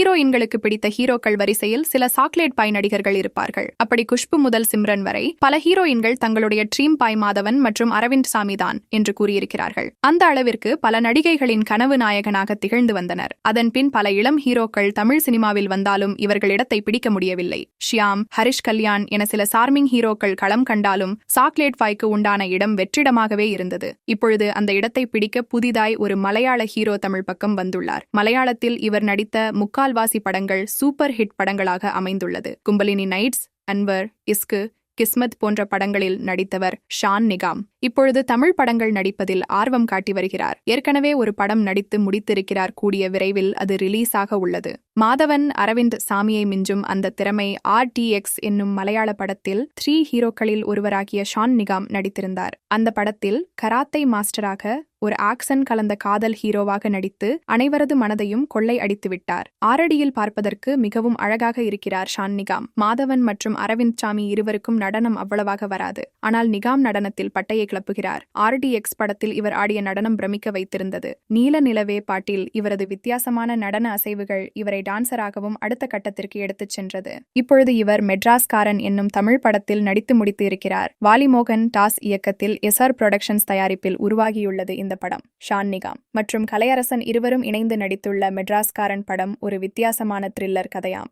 ஹீரோயின்களுக்கு பிடித்த ஹீரோக்கள் வரிசையில் சில சாக்லேட் பாய் நடிகர்கள் இருப்பார்கள். அப்படி குஷ்பு முதல் சிம்ரன் வரை பல ஹீரோயின்கள் தங்களுடைய ட்ரீம் பாய் மாதவன் மற்றும் அரவிந்த் சாமி தான் என்று கூறியிருக்கிறார்கள். அந்த அளவிற்கு பல நடிகைகளின் கனவு நாயகனாக திகழ்ந்து வந்தனர். அதன்பின் பல இளம் ஹீரோக்கள் தமிழ் சினிமாவில் வந்தாலும் இவர்கள் இடத்தை பிடிக்க முடியவில்லை. ஷியாம் ஹரிஷ் கல்யாண் என சில சார்மிங் ஹீரோக்கள் களம் கண்டாலும் சாக்லேட் பாய்க்கு உண்டான இடம் வெற்றிடமாகவே இருந்தது. இப்பொழுது அந்த இடத்தை பிடிக்க புதிதாய் ஒரு மலையாள ஹீரோ தமிழ் பக்கம் வந்துள்ளார். மலையாளத்தில் இவர் நடித்த முக்கால் முக்கால்வாசி படங்கள் சூப்பர் ஹிட் படங்களாக அமைந்துள்ளது. கும்பலினி நைட்ஸ் அன்வர் இஸ்கு கிஸ்மத் போன்ற படங்களில் நடித்தவர் ஷான் நிகாம். இப்பொழுது தமிழ் படங்கள் நடிப்பதில் ஆர்வம் காட்டி வருகிறார். ஏற்கனவே ஒரு படம் நடித்து முடித்திருக்கிறார். கூடிய விரைவில் அது ரிலீஸ் ஆக உள்ளது. மாதவன் அரவிந்த் சாமியை மிஞ்சும் அந்த திறமை ஆர் டி எக்ஸ் என்னும் மலையாள படத்தில் த்ரீ ஹீரோக்களில் ஒருவராகிய ஷான் நிகாம் நடித்திருந்தார். அந்த படத்தில் கராத்தை மாஸ்டராக ஒரு ஆக்சன் கலந்த காதல் ஹீரோவாக நடித்து அனைவரது மனதையும் கொள்ளை அடித்துவிட்டார் ஆரடியில் பார்ப்பதற்கு மிகவும் அழகாக இருக்கிறார் ஷான் நிகாம். மாதவன் மற்றும் அரவிந்த் சாமி இருவருக்கும் நடனம் அவ்வளவாக வராது. ஆனால் நிகாம் நடனத்தில் பட்டையை கிளப்புகிறார். ஆர்டிஎக்ஸ் படத்தில் இவர் ஆடிய நடனம் பிரமிக்க வைத்திருந்தது. நீல நிலவே பாட்டில் இவரது வித்தியாசமான நடன அசைவுகள் இவரை டான்சராகவும் அடுத்த கட்டத்திற்கு எடுத்துச் சென்றது. இப்பொழுது இவர் மெட்ராஸ்காரன் என்னும் தமிழ் படத்தில் நடித்து முடித்து இருக்கிறார். வாலிமோகன் டாஸ் இயக்கத்தில் எஸ்ஆர் புரொடக்ஷன்ஸ் தயாரிப்பில் உருவாகியுள்ளது இந்த படம். ஷான் நிகாம் மற்றும் கலையரசன் இருவரும் இணைந்து நடித்துள்ள மெட்ராஸ்காரன் படம் ஒரு வித்தியாசமான த்ரில்லர் கதையாம்.